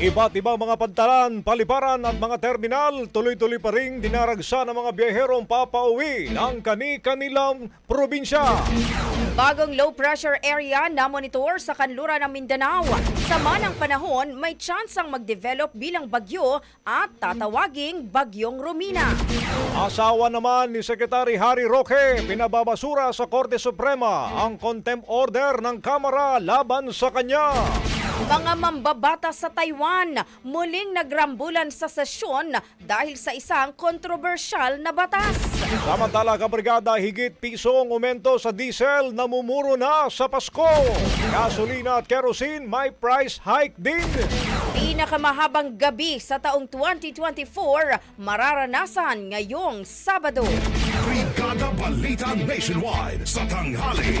Iba't ibang mga pantalan, paliparan at mga terminal tuloy-tuloy pa rin dinaragsa ng mga biyaherong papauwi ng kani-kanilang probinsya. Bagong low pressure area na monitor sa kanluran ng Mindanao. Sama ng panahon, may tsansang mag-develop bilang bagyo at tatawaging bagyong Romina. Asawa naman ni Secretary Harry Roque, pinababasura sa Korte Suprema ang contempt order ng Kamara laban sa kanya. Mga mambabata sa Taiwan muling nagrambulan sa sesyon dahil sa isang kontrobersyal na batas. Samantala, kabrigada, higit pisong umento sa diesel namumuro na sa Pasko. Gasolina at kerosene may price hike din. Pinakamahabang gabi sa taong 2024 mararanasan ngayong Sabado. Brigada Balita Nationwide. Sa tanghali.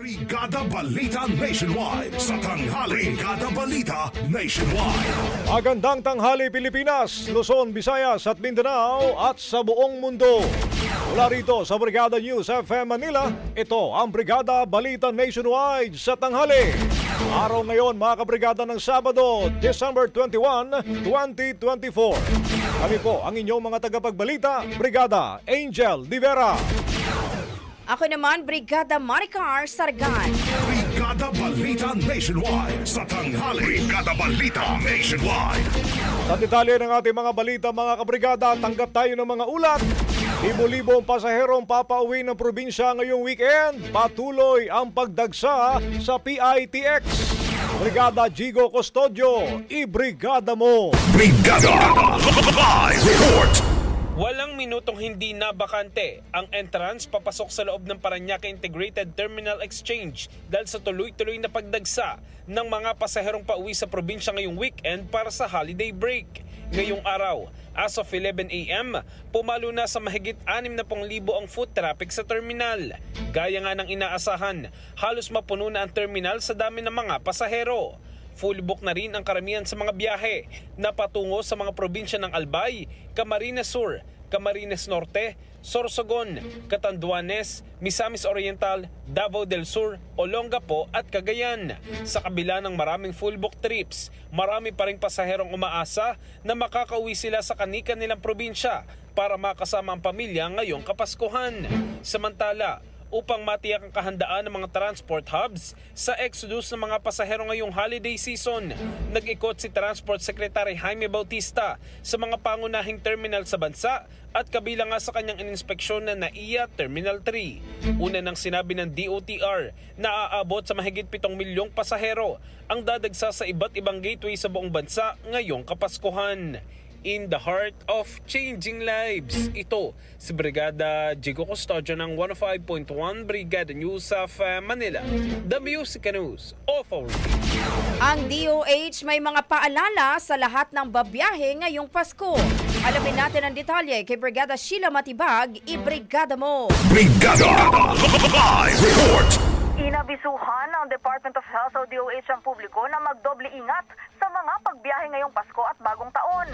Brigada Balita Nationwide. Sa tanghali. Brigada Balita Nationwide. Magandang tanghali Pilipinas, Luzon, Visayas at Mindanao at sa buong mundo. Mula rito sa Brigada News FM Manila, ito ang Brigada Balita Nationwide sa tanghali. Araw ngayon mga kabrigada ng Sabado, December 21, 2024. Kami po ang inyong mga tagapagbalita, Brigada Angel Divera. Ako naman, Brigada Maricar Sargan. Brigada Balita Nationwide sa tanghali. Brigada Balita Nationwide. Sa detalye ng ating mga balita mga kabrigada, tanggap tayo ng mga ulat. Libo-libo ang pasaherong papauwi ng probinsya ngayong weekend. Patuloy ang pagdagsa sa PITX. Brigada Jigo Custodio, i-brigada mo! Brigada Live Report. Walang minutong hindi na bakante ang entrance papasok sa loob ng Paranaque Integrated Terminal Exchange dahil sa tuloy-tuloy na pagdagsa ng mga pasaherong pauwi sa probinsya ngayong weekend para sa holiday break. Ngayong araw, as of 11 a.m., pumalo na sa mahigit 60,000 ang foot traffic sa terminal. Gaya nga ng inaasahan, halos mapuno na ang terminal sa dami ng mga pasahero. Full book na rin ang karamihan sa mga biyahe na patungo sa mga probinsya ng Albay, Camarines Sur, Camarines Norte, Sorsogon, Catanduanes, Misamis Oriental, Davao del Sur, Olongapo at Cagayan. Sa kabila ng maraming full book trips, marami pa rin pasaherong umaasa na makakauwi sila sa kanika nilang probinsya para makasama ang pamilya ngayong Kapaskuhan. Samantala, upang matiyak ang kahandaan ng mga transport hubs sa exodus ng mga pasahero ngayong holiday season. Nag-ikot si Transport Secretary Jaime Bautista sa mga pangunahing terminal sa bansa at kabilang nga sa kanyang inspeksyon na NAIA Terminal 3. Una nang sinabi ng DOTR na aabot sa mahigit 7 milyong pasahero ang dadagsa sa iba't ibang gateway sa buong bansa ngayong Kapaskuhan in the heart of changing lives. Ito si Brigada Jigo Custodio ng 105.1 Brigada News of uh, Manila. The Music News Authority. Ang DOH may mga paalala sa lahat ng babiyahe ngayong Pasko. Alamin natin ang detalye kay Brigada Sheila Matibag, i-brigada mo! Brigada Live Report. Inabisuhan ng Department of Health o DOH ang publiko na magdoble ingat sa mga pagbiyahe ngayong Pasko at Bagong Taon.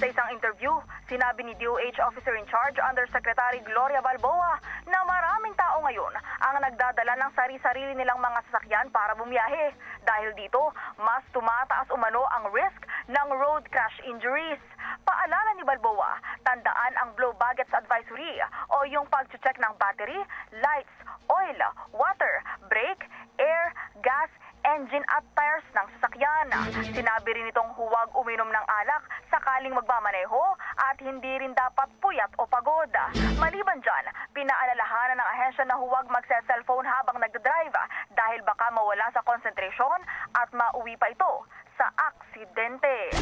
Sa isang interview, sinabi ni DOH Officer in Charge Undersecretary Gloria Balboa na maraming tao ngayon ang nagdadala ng sari-sarili nilang mga sasakyan para bumiyahe. Dahil dito, mas tumataas umano ang risk ng road crash injuries. Paalala ni Balboa, tandaan ang blow buckets advisory o yung pag-check ng battery, lights, oil, water, brake, air, gas, engine at tires ng sasakyan. Sinabi rin itong huwag uminom ng alak sakaling magmamaneho at hindi rin dapat puyat o pagod. Maliban dyan, pinaalalahanan ng ahensya na huwag magse-cellphone habang nagdadrive dahil baka mawala sa concentration at mauwi pa ito sa aksidente.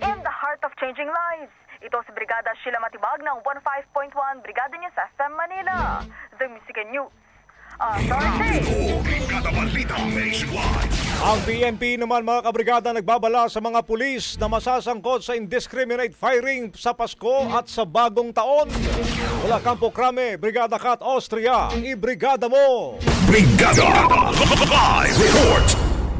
In the heart of changing lives, ito si Brigada Sheila Matibag ng 15.1 Brigada News FM Manila. The Music News. Authority. Brigada Balita Nationwide. Ang PNP naman mga kabrigada nagbabala sa mga pulis na masasangkot sa indiscriminate firing sa Pasko at sa bagong taon. Mula Campo Crame, Brigada Kat Austria, i-brigada mo! Brigada Live Report.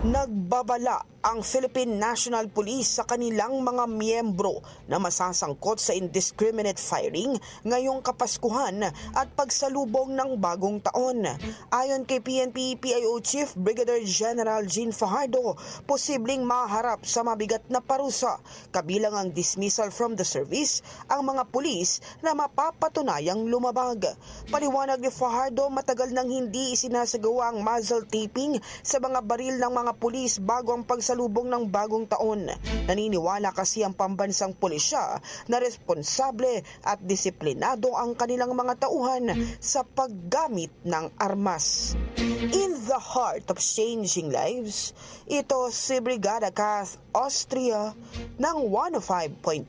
Nagbabala ang Philippine National Police sa kanilang mga miyembro na masasangkot sa indiscriminate firing ngayong Kapaskuhan at pagsalubong ng bagong taon. Ayon kay PNP PIO Chief Brigadier General Jean Fajardo, posibleng maharap sa mabigat na parusa kabilang ang dismissal from the service ang mga pulis na mapapatunayang lumabag. Paliwanag ni Fajardo matagal nang hindi isinasagawa ang muzzle taping sa mga baril ng mga pulis bago ang pagsalubong ng bagong taon. Naniniwala kasi ang pambansang pulisya na responsable at disiplinado ang kanilang mga tauhan sa paggamit ng armas. In the heart of changing lives, ito si Brigada Kath Austria ng 105.1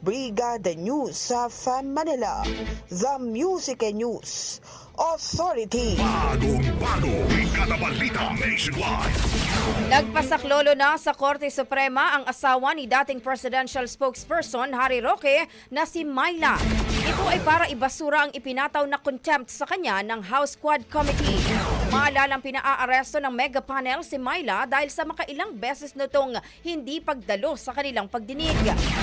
Brigada News sa Manila. The Music and News Authority. Bagong bago. Brigada Balita Nationwide. Nagpasaklolo na sa Korte Suprema ang asawa ni dating presidential spokesperson Harry Roque na si Myla. Ito ay para ibasura ang ipinataw na contempt sa kanya ng House Quad Committee. Maalalang pinaa-aresto ng mega panel si Myla dahil sa makailang beses nitong hindi pagdalo sa kanilang pagdinig.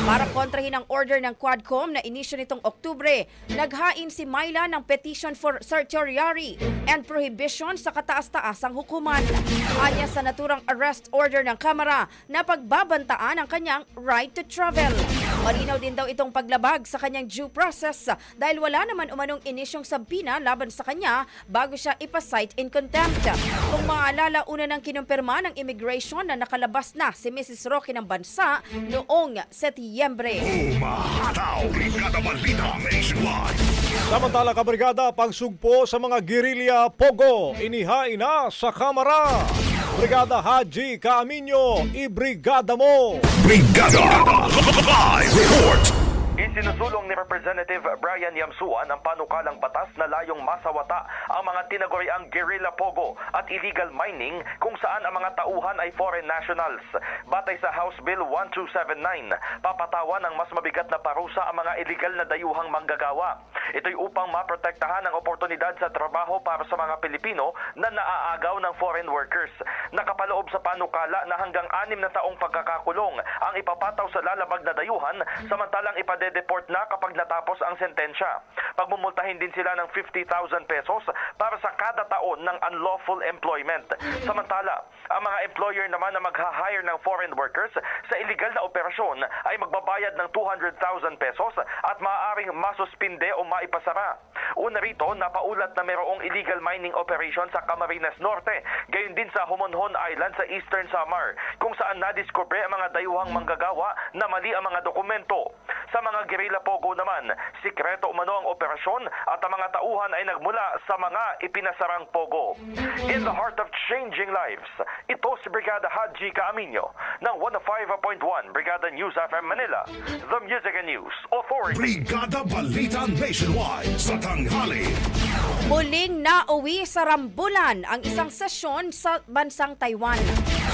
Para kontrahin ang order ng Quadcom na inisyo nitong Oktubre, naghain si Myla ng petition for certiorari and prohibition sa kataas-taasang hukuman. Anya sa naturang arrest order ng Kamara na pagbabantaan ang kanyang right to travel. Malinaw din daw itong paglabag sa kanyang due process dahil wala naman umanong inisyong sabpina laban sa kanya bago siya ipasight in contempt. Kung maalala, una nang kinumpirma ng immigration na nakalabas na si Mrs. Roque ng bansa noong Setyembre. Umahataw! Brigada Balita Nationwide! Samantala kabrigada, pagsugpo sa mga gerilya Pogo, inihain na sa kamara. Brigada Haji Kaaminyo, ibrigada mo! Brigada! Live report! Isinusulong ni Representative Brian Yamsuan ang panukalang batas na layong masawata ang mga tinaguriang guerrilla pogo at illegal mining kung saan ang mga tauhan ay foreign nationals. Batay sa House Bill 1279, papatawan ng mas mabigat na parusa ang mga illegal na dayuhang manggagawa. Ito'y upang maprotektahan ang oportunidad sa trabaho para sa mga Pilipino na naaagaw ng foreign workers. Nakapaloob sa panukala na hanggang anim na taong pagkakakulong ang ipapataw sa lalabag na dayuhan samantalang ipade-deport na kapag natapos ang sentensya. Pagmumultahin din sila ng 50,000 pesos para sa kada taon ng unlawful employment. Samantala, ang mga employer naman na magha-hire ng foreign workers sa illegal na operasyon ay magbabayad ng 200,000 pesos at maaaring masuspinde o maipasara. Una rito, napaulat na mayroong illegal mining operation sa Camarines Norte, gayon din sa Homonhon Island sa Eastern Samar, kung saan nadiskubre ang mga dayuhang manggagawa na mali ang mga dokumento. Sa mga guerrilla pogo naman, sikreto umano ang operasyon at ang mga tauhan ay nagmula sa mga ipinasarang pogo. In the heart of changing lives, ito si Brigada Haji Kaaminyo ng 105.1 Brigada News FM Manila, the Music and News Authority. Brigada Balita Nationwide sa tanghali. Muling nauwi sa Rambulan ang isang sesyon sa bansang Taiwan.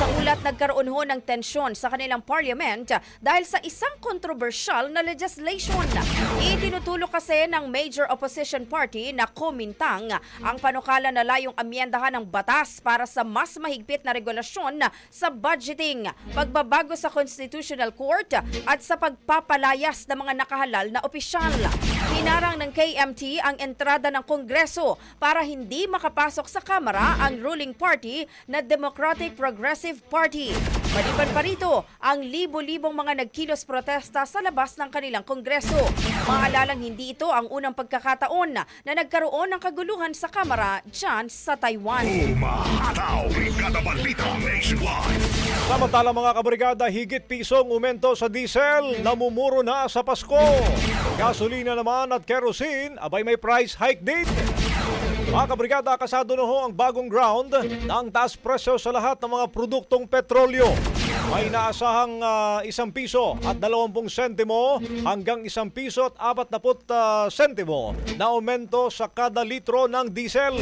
Sa ulat nagkaroon ho ng tensyon sa kanilang parliament dahil sa isang controversial na legislation. Itinutulok kasi ng major opposition party na Kuomintang ang panukala na layong amyendahan ng batas para sa mas mahigpit na regulasyon sa budgeting, pagbabago sa Constitutional Court at sa pagpapalayas ng mga nakahalal na opisyal. Hinarang ng KMT ang entrada ng Kongreso para hindi makapasok sa Kamara ang ruling party na Democratic Progressive Party. Maliban pa rito, ang libo-libong mga nagkilos protesta sa labas ng kanilang Kongreso. Maalalang hindi ito ang unang pagkakataon na nagkaroon ng kaguluhan sa Kamara dyan sa Taiwan. Umahataw! Samantala mga kabrigada, higit pisong umento sa diesel, namumuro na sa Pasko. Gasolina naman at kerosene, abay may price hike din. Mga kabrigada, kasado na ho ang bagong ground ng taas presyo sa lahat ng mga produktong petrolyo. May naasahang ah, isang piso at dalawampung sentimo hanggang isang piso at apat na ah, sentimo na aumento sa kada litro ng diesel.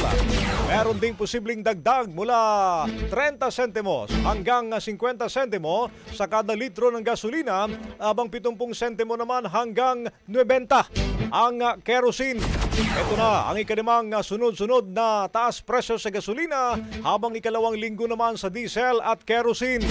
Meron ding posibleng dagdag mula 30 sentimos hanggang 50 sentimo sa kada litro ng gasolina, abang 70 sentimo naman hanggang 90 ang kerosene. Ito na ang ikalimang sunod-sunod na taas presyo sa gasolina habang ikalawang linggo naman sa diesel at kerosene.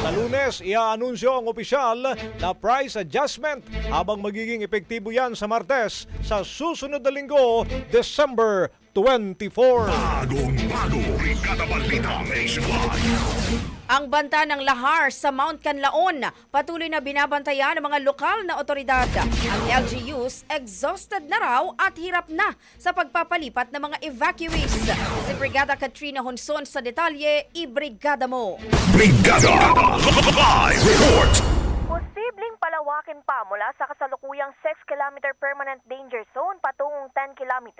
Sa lunes, iaanunsyo ang opisyal na price adjustment habang magiging epektibo yan sa Martes sa susunod na linggo, December 24. Bagong bago! Brigada Balita Nationwide! Ang banta ng lahar sa Mount Canlaon patuloy na binabantayan ng mga lokal na otoridad. Ang LGUs exhausted na raw at hirap na sa pagpapalipat ng mga evacuees. Si Brigada Katrina Honson sa detalye, i-brigada mo. Brigada! Live report! Palawakin pa mula sa kasalukuyang 6-km permanent danger zone patungong 10 km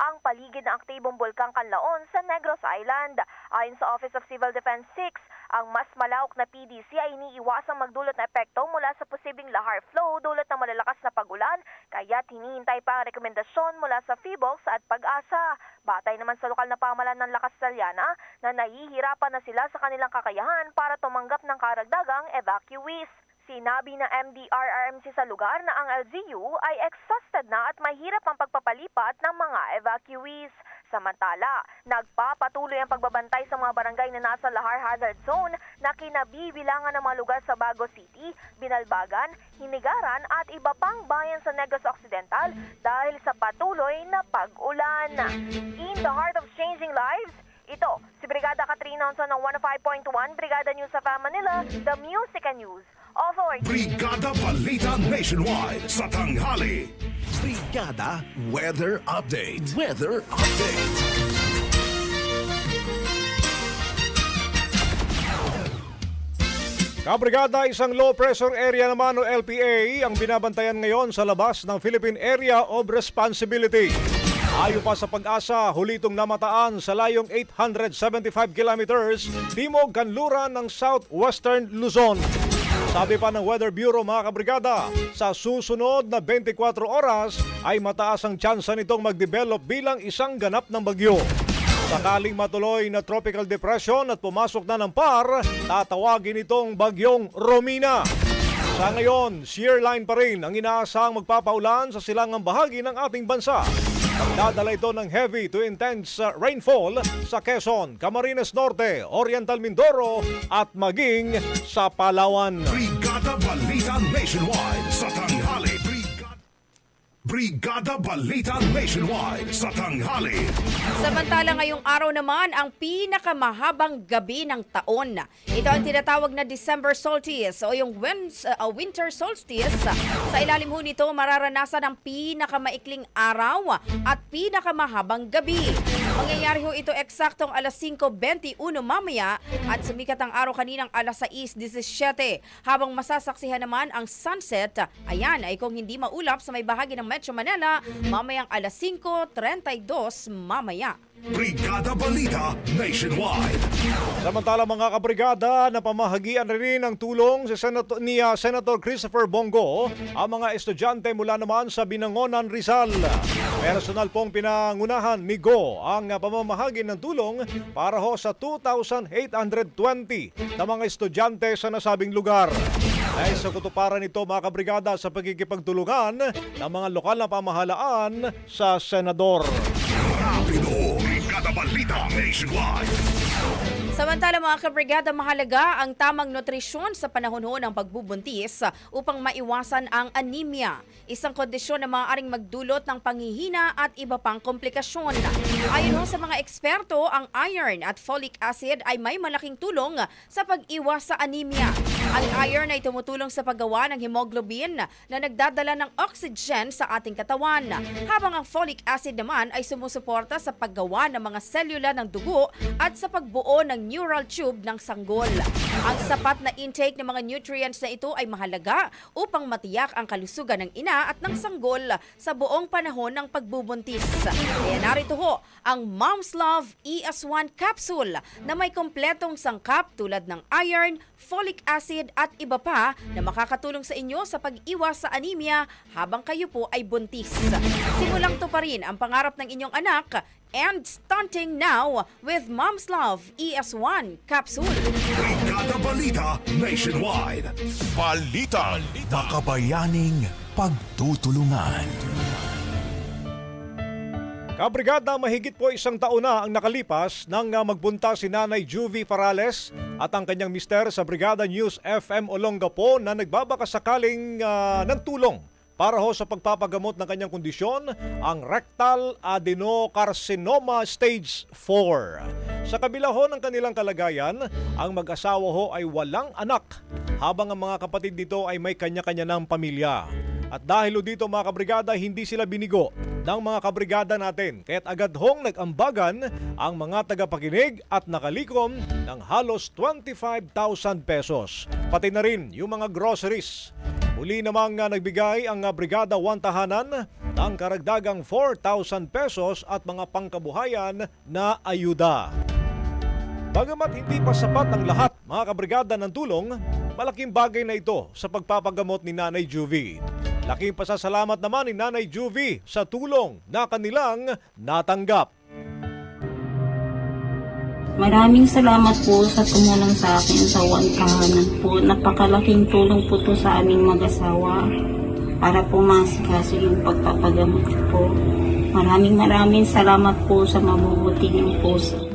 ang paligid ng aktibong bulkang Canlaon sa Negros Island. Ayon sa Office of Civil Defense 6, ang mas malawak na PDC ay iniiwasang magdulot na epekto mula sa posibleng lahar flow dulot ng malalakas na pagulan, kaya't hinihintay pa ang rekomendasyon mula sa PHIVOLS at Pag-asa. Batay naman sa lokal na pamalan ng Lakas Saliana na nahihirapan na sila sa kanilang kakayahan para tumanggap ng karagdagang evacuees. Sinabi ng MDRRMC sa lugar na ang LGU ay exhausted na at mahirap ang pagpapalipat ng mga evacuees. Samantala, nagpapatuloy ang pagbabantay sa mga barangay na nasa Lahar Hazard Zone na kinabibilangan ng mga lugar sa Bago City, Binalbagan, Hinigaran at iba pang bayan sa Negros Occidental dahil sa patuloy na pag-ulan. In the heart of changing lives, ito, si Brigada Katrina Onson ng 105.1 Brigada News sa Manila, The Music and News Also, Brigada Balita Nationwide sa tanghali. Brigada Weather Update. Weather Update. Kabrigada, isang low pressure area naman o LPA ang binabantayan ngayon sa labas ng Philippine Area of Responsibility. Ayo pa sa pag-asa, huli itong namataan sa layong 875 kilometers timog kanluran ng southwestern Luzon. Sabi pa ng Weather Bureau mga kabrigada, sa susunod na 24 oras ay mataas ang tsansa nitong mag-develop bilang isang ganap ng bagyo. Sakaling matuloy na tropical depression at pumasok na ng par, tatawagin itong bagyong Romina. Sa ngayon, shear line pa rin ang inaasahang magpapaulan sa silangang bahagi ng ating bansa. Magdadala ito ng heavy to intense uh, rainfall sa Quezon, Camarines Norte, Oriental Mindoro at maging sa Palawan. Brigada Balita Nationwide sa Brigada Balita Nationwide sa tanghali. Samantala ngayong araw naman ang pinakamahabang gabi ng taon. Ito ang tinatawag na December solstice o yung uh, winter solstice. Sa ilalim ho nito mararanasan ang pinakamaikling araw at pinakamahabang gabi. Mangyayari ho ito eksaktong alas 5.21 mamaya at sumikat ang araw kaninang alas 6.17 habang masasaksihan naman ang sunset. Ayan ay kung hindi maulap sa may bahagi ng Metro Manila mamayang alas 5.32 mamaya. Brigada Balita Nationwide. Samantala mga kabrigada, napamahagian rin ng tulong si Senator, ni ah, Senator Christopher Bongo ang mga estudyante mula naman sa Binangonan, Rizal. Personal pong pinangunahan ni Go ang ah, pamamahagi ng tulong para ho sa 2,820 na mga estudyante sa nasabing lugar. Dahil sa kutuparan nito mga kabrigada sa pagkikipagtulungan ng mga lokal na pamahalaan sa Senador. Rapido. Brigada. Samantala mga kabrigada, mahalaga ang tamang nutrisyon sa panahon ho ng pagbubuntis upang maiwasan ang anemia, isang kondisyon na maaaring magdulot ng panghihina at iba pang komplikasyon. Ayon ho sa mga eksperto, ang iron at folic acid ay may malaking tulong sa pag-iwas sa anemia. Ang iron ay tumutulong sa paggawa ng hemoglobin na nagdadala ng oxygen sa ating katawan, habang ang folic acid naman ay sumusuporta sa paggawa ng mga selula ng dugo at sa pagbuo ng neural tube ng sanggol. Ang sapat na intake ng mga nutrients na ito ay mahalaga upang matiyak ang kalusugan ng ina at ng sanggol sa buong panahon ng pagbubuntis. Kaya narito ho ang Mom's Love ES1 capsule na may kompletong sangkap tulad ng iron, folic acid at iba pa na makakatulong sa inyo sa pag-iwas sa anemia habang kayo po ay buntis. Simulang to pa rin ang pangarap ng inyong anak and stunting now with Mom's Love ES1 capsule. Brigada Balita Nationwide. Balita. Makabayaning pagtutulungan. Kabrigada, mahigit po isang taon na ang nakalipas nang ah, magbunta si Nanay Juvie Farales at ang kanyang mister sa Brigada News FM Olongapo na nagbabaka sakaling ah, ng tulong para ho sa pagpapagamot ng kanyang kondisyon, ang rectal adenocarcinoma stage 4. Sa kabila ho ng kanilang kalagayan, ang mag-asawa ho ay walang anak habang ang mga kapatid nito ay may kanya-kanya ng pamilya. At dahil dito mga kabrigada, hindi sila binigo ng mga kabrigada natin. Kaya't agad hong nag-ambagan ang mga tagapakinig at nakalikom ng halos 25,000 pesos. Pati na rin yung mga groceries. Muli namang uh, nagbigay ang uh, Brigada 1 Tahanan ng karagdagang 4,000 pesos at mga pangkabuhayan na ayuda. Bagamat hindi pa sapat ang lahat, mga kabrigada ng tulong, malaking bagay na ito sa pagpapagamot ni Nanay Juvie. Laking pasasalamat naman ni Nanay Juvie sa tulong na kanilang natanggap. Maraming salamat po sa tumulong sa akin sa one tahanan po. Napakalaking tulong po to sa aming mag-asawa para po masikaso yung pagpapagamot po. Maraming maraming salamat po sa mabubuting puso.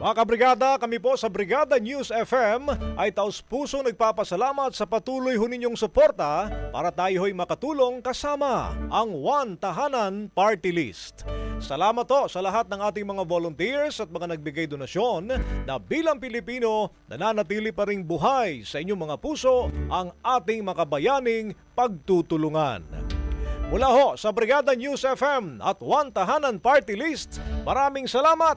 Mga kabrigada, kami po sa Brigada News FM ay taos puso nagpapasalamat sa patuloy ho ninyong suporta para tayo ho'y makatulong kasama ang One Tahanan Party List. Salamat to sa lahat ng ating mga volunteers at mga nagbigay donasyon na bilang Pilipino nananatili pa ring buhay sa inyong mga puso ang ating makabayaning pagtutulungan. Mula ho sa Brigada News FM at One Tahanan Party List, maraming salamat,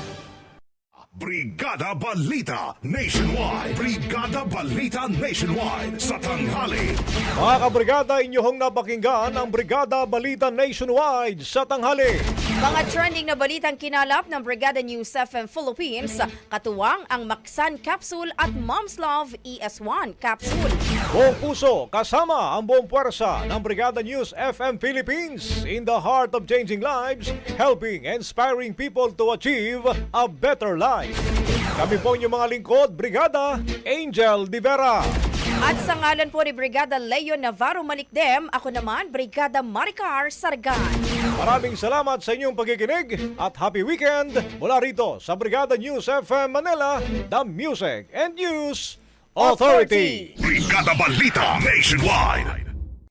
Brigada Balita Nationwide. Brigada Balita Nationwide. Sa tanghali. Mga kabrigada, inyong napakinggan ang Brigada Balita Nationwide sa tanghali. Mga trending na balitang kinalap ng Brigada News FM Philippines, katuwang ang Maksan Capsule at Mom's Love ES1 Capsule. Buong puso, kasama ang buong puwersa ng Brigada News FM Philippines in the heart of changing lives, helping inspiring people to achieve a better life. Kami po inyong mga lingkod, Brigada Angel Di Vera. At sa ngalan po ni Brigada Leo Navarro Malikdem, ako naman Brigada Maricar Sargan. Maraming salamat sa inyong pagkikinig at happy weekend mula rito sa Brigada News FM Manila, the Music and News Authority. Brigada Balita Nationwide.